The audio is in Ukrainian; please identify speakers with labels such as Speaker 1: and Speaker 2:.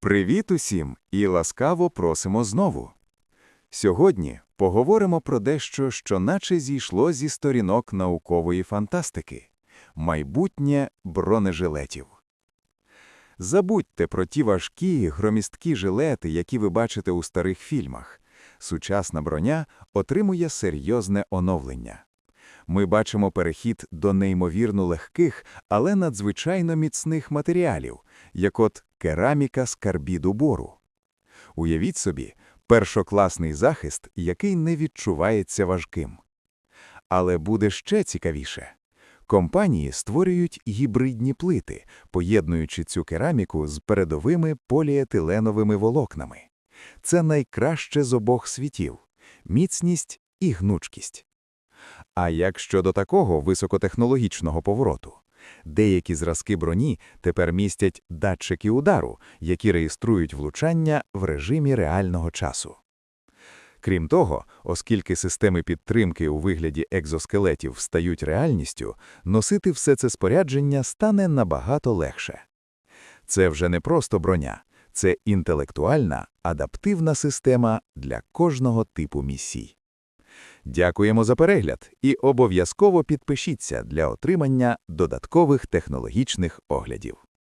Speaker 1: Привіт усім і ласкаво просимо знову. Сьогодні поговоримо про дещо, що наче зійшло зі сторінок наукової фантастики – майбутнє бронежилетів. Забудьте про ті важкі, громісткі жилети, які ви бачите у старих фільмах. Сучасна броня отримує серйозне оновлення. Ми бачимо перехід до неймовірно легких, але надзвичайно міцних матеріалів, як от кераміка з карбіду бору. Уявіть собі, першокласний захист, який не відчувається важким. Але буде ще цікавіше. Компанії створюють гібридні плити, поєднуючи цю кераміку з передовими поліетиленовими волокнами. Це найкраще з обох світів – міцність і гнучкість. А як щодо такого високотехнологічного повороту? Деякі зразки броні тепер містять датчики удару, які реєструють влучання в режимі реального часу. Крім того, оскільки системи підтримки у вигляді екзоскелетів стають реальністю, носити все це спорядження стане набагато легше. Це вже не просто броня, це інтелектуальна, адаптивна система для кожного типу місій. Дякуємо за перегляд і обов'язково підпишіться для отримання додаткових технологічних оглядів.